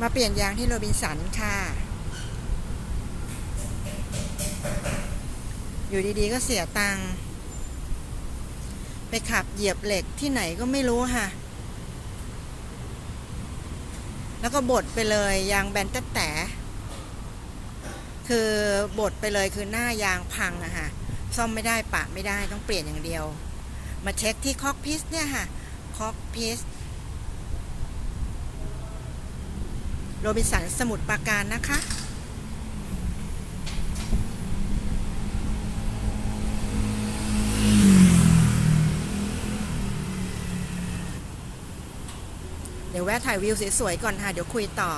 มาเปลี่ยนยางที่โรบินสันค่ะ อยู่ดีๆก็เสียตังค์ ไปขับเหยียบเหล็กที่ไหนก็ไม่รู้ค่ะ แล้วก็บดไปเลยยางแบนแต่แต่ คือบดไปเลยคือหน้ายางพังอะค่ะ ซ่อมไม่ได้ปะไม่ได้ต้องเปลี่ยนอย่างเดียว มาเช็คที่คอกพิสเนี่ยค่ะ คอกพิส โรบินสันสมุทรปราการนะคะเดี๋ยวแวะถ่ายวิวสวยๆก่อนค่ะ เดี๋ยวคุยต่อ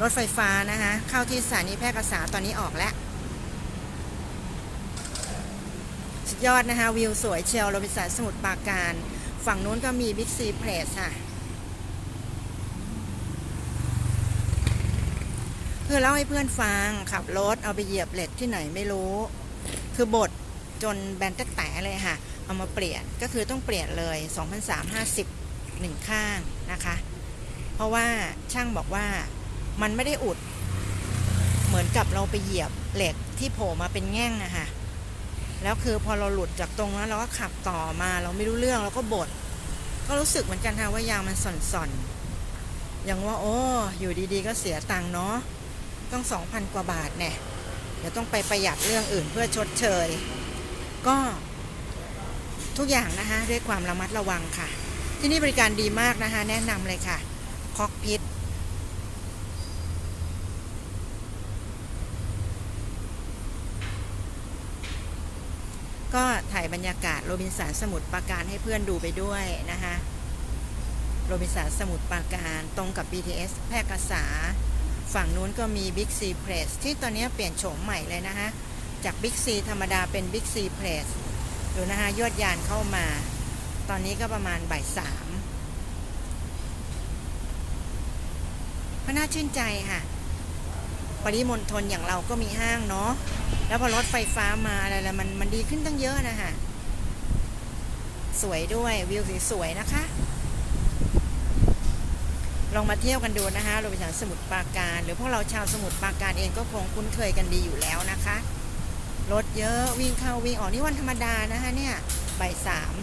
รถไฟฟ้านะคะเข้าที่สถานีแพร่กษาตอนนี้ออกแล้ว สุดยอดนะคะ วิวสวยเชียวโรบินสันสมุทรปราการ ฝั่งนู้นก็มีบิ๊กซีเพลสค่ะ เพื่อเล่าให้เพื่อนฟังขับรถเอาไปเหยียบเหล็กที่ไหนไม่รู้ คือบดจนแบนแตะๆเลยค่ะ เอามาเปลี่ยนก็คือต้องเปลี่ยนเลย2,350หนึ่งข้างนะคะ เพราะว่าช่างบอกว่ามันไม่ได้อุด เหมือนกับเราไปเหยียบเหล็กที่โผล่มาเป็นแง่งอะค่ะแล้วคือพอเราหลุดจากตรงนั้นเราก็ขับต่อมาเราไม่รู้เรื่องเราก็บดก็รู้สึกเหมือนกันค่ะว่ายางมันส่อนๆอย่างว่าโอ้อยู่ดีๆก็เสียตังค์เนาะ ต้องสองพันกว่าบาทเนี่ยเดี๋ยวต้องไปประหยัดเรื่องอื่นเพื่อชดเชย ก็ทุกอย่างนะคะด้วยความระมัดระวังค่ะ ที่นี่บริการดีมากนะคะแนะนำเลยค่ะคอกพิทก็ถ่ายบรรยากาศโรบินสันสมุทรปราการให้เพื่อนดูไปด้วยนะคะโรบินสันสมุทรปราการตรงกับ BTS แพร่กษา ฝั่งนู้นก็มี Big C Press ที่ตอนนี้เปลี่ยนโฉมใหม่เลยนะคะ จาก Big C ธรรมดาเป็น Big C Press ดูนะคะยอดยานเข้ามา ตอนนี้ก็ประมาณบ่ายสามก็น่าชื่นใจค่ะ ปริมณฑลอย่างเราก็มีห้างเนาะ แล้วพอรถไฟฟ้ามาอะไรแล้วมันมันดีขึ้นตั้งเยอะนะคะ สวยด้วยวิวสวยๆนะคะ องมาเที่ยวกันดูนะคะโรบินสันสมุทรปราการ หรือพวกเราชาวสมุทรปราการเองก็คงคุ้นเคยกันดีอยู่แล้วนะคะ รถเยอะวิ่งเข้าวิ่งออกนี่วันธรรมดานะคะเนี่ยบ่ายสาม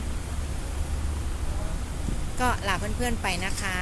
ก็ลาเพื่อนๆไปนะคะ